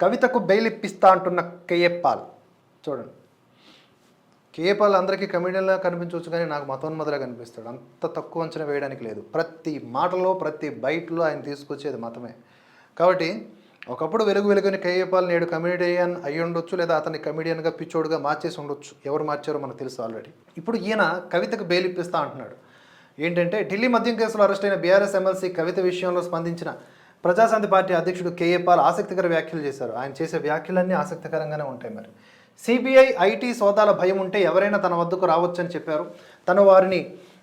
కవితకు బెయిల్ ఇప్పిస్తా అంటున్న కేఏపాల్ చూడండి. కేఏపాల్ అందరికీ కమెడియన్లా కనిపించవచ్చు కానీ నాకు మతోన్మదలా కనిపిస్తాడు. అంత తక్కువ అంచనా వేయడానికి లేదు. ప్రతి మాటలో ప్రతి బయటలో ఆయన తీసుకొచ్చేది మతమే. కాబట్టి ఒకప్పుడు వెలుగు వెలుగుని కేఏపాల్ నేడు కమెడియన్ అయి ఉండొచ్చు లేదా అతన్ని కమెడియన్గా పిచ్చోడుగా మార్చేసి ఉండొచ్చు. ఎవరు మార్చారో మనకు తెలుసు ఆల్రెడీ ఇప్పుడు ఈయన కవితకు బెయిల్ ఇప్పిస్తా అంటున్నాడు. ఏంటంటే ఢిల్లీ మద్యం కేసులో అరెస్ట్ అయిన బీఆర్ఎస్ ఎమ్మెల్సీ కవిత విషయంలో స్పందించిన ప్రజాశాంతి పార్టీ అధ్యక్షుడు కేఏ పాల్ ఆసక్తికర వ్యాఖ్యలు చేశారు. ఆయన చేసే వ్యాఖ్యలన్నీ ఆసక్తికరంగానే ఉంటాయి మరి. సిబిఐ ఐటీ సోదాల భయం ఉంటే ఎవరైనా తన వద్దకు రావచ్చని చెప్పారు. తను వారిని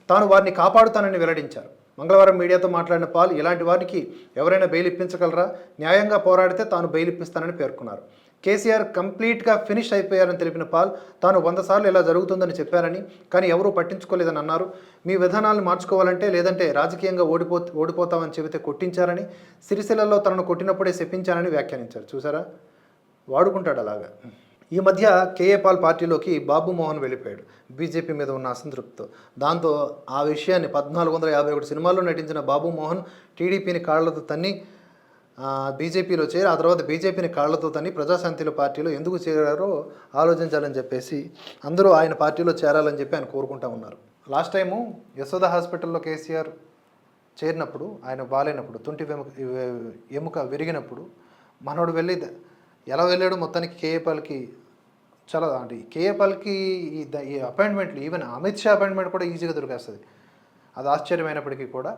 తాను వారిని కాపాడుతానని వెల్లడించారు. మంగళవారం మీడియాతో మాట్లాడిన పాల్ ఇలాంటి వారికి ఎవరైనా బెయిల్ ఇప్పించగలరా? న్యాయంగా పోరాడితే తాను బెయిల్ ఇప్పిస్తానని పేర్కొన్నారు. కేసీఆర్ కంప్లీట్గా ఫినిష్ అయిపోయారని తెలిపిన పాల్ తాను వంద సార్లు ఇలా జరుగుతుందని చెప్పారని కానీ ఎవరూ పట్టించుకోలేదని అన్నారు. మీ విధానాలను మార్చుకోవాలంటే లేదంటే రాజకీయంగా ఓడిపో ఓడిపోతామని చెబితే కొట్టించారని సిరిసిల్లలో తనను కొట్టినప్పుడే శపించారని వ్యాఖ్యానించారు. చూసారా? వాడుకుంటాడు అలాగా. ఈ మధ్య కేఏ పాల్ పార్టీలోకి బాబు మోహన్ వెళ్ళిపోయాడు. బీజేపీ మీద ఉన్న అసంతృప్తితో. దాంతో ఆ విషయాన్ని పద్నాలుగు వందల యాభై ఒకటి సినిమాల్లో నటించిన బాబు మోహన్ టీడీపీని కాళ్ళతో తన్ని బీజేపీలో చేరి ఆ తర్వాత బీజేపీని కాళ్ళతో తన్ని ప్రజాశాంతిలో పార్టీలో ఎందుకు చేరారో ఆలోచించాలని చెప్పేసి అందరూ ఆయన పార్టీలో చేరాలని చెప్పి ఆయన కోరుకుంటా ఉన్నారు. లాస్ట్ టైము యశోద హాస్పిటల్లో కేసీఆర్ చేరినప్పుడు ఆయన బాగాలేనప్పుడు తుంటి వెముక ఎముక విరిగినప్పుడు మనోడు వెళ్ళి ఎలా వెళ్ళాడు మొత్తానికి కేఏపాల్కి చాలా అంటే కేఏపాల్కి ఈ ద- ఈ అపాయింట్మెంట్లు ఈవెన్ అమిత్ షా అపాయింట్మెంట్ కూడా ఈజీగా దొరికేస్తుంది. అది ఆశ్చర్యమైనప్పటికీ కూడా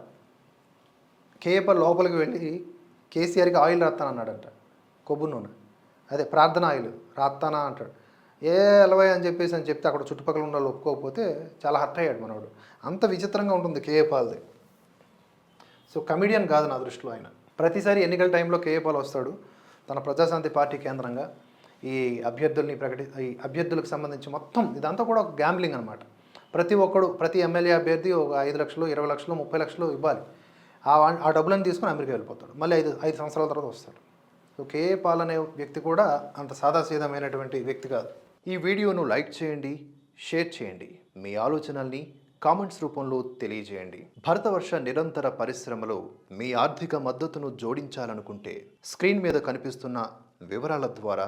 కేఏపాల్ లోపలికి వెళ్ళి కేసీఆర్కి ఆయిల్ రాస్తానన్నాడంట కొబ్బరి నూనె. అదే ప్రార్థన ఆయిల్ రాస్తానా అంటాడు. ఏ ఎలవై అని చెప్పేసి అని చెప్తే అక్కడ చుట్టుపక్కల ఉన్న వాళ్ళు ఒప్పుకోకపోతే చాలా హర్ట్ అయ్యాడు మనవాడు అంత విచిత్రంగా ఉంటుంది కేఏపాల్ది సో కమిడియన్ కాదు నా దృష్టిలో ఆయన. ప్రతిసారి ఎన్నికల టైంలో కేఏపాల్ వస్తాడు తన ప్రజాశాంతి పార్టీ కేంద్రంగా. ఈ అభ్యర్థుల్ని ప్రకటి ఈ అభ్యర్థులకు సంబంధించి మొత్తం ఇదంతా కూడా ఒక గ్యాంబ్లింగ్ అనమాట ప్రతి ఒక్కడు ప్రతి ఎమ్మెల్యే అభ్యర్థి ఒక ఐదు లక్షలు ఇరవై లక్షలు ముప్పై లక్షలు ఇవ్వాలి. ఆ ఆ డబ్బులను తీసుకుని అమెరికా వెళ్ళిపోతాడు. మళ్ళీ ఐదు ఐదు సంవత్సరాల తర్వాత వస్తాడు. సో పాలనే పాల్ అనే వ్యక్తి కూడా అంత సాదాసీదమైనటువంటి వ్యక్తి కాదు. ఈ వీడియోను లైక్ చేయండి షేర్ చేయండి. మీ ఆలోచనల్ని కామెంట్స్ రూపంలో తెలియజేయండి. భరతవర్ష నిరంతర పరిశ్రమలో మీ ఆర్థిక మద్దతును జోడించాలనుకుంటే స్క్రీన్ మీద కనిపిస్తున్న వివరాల ద్వారా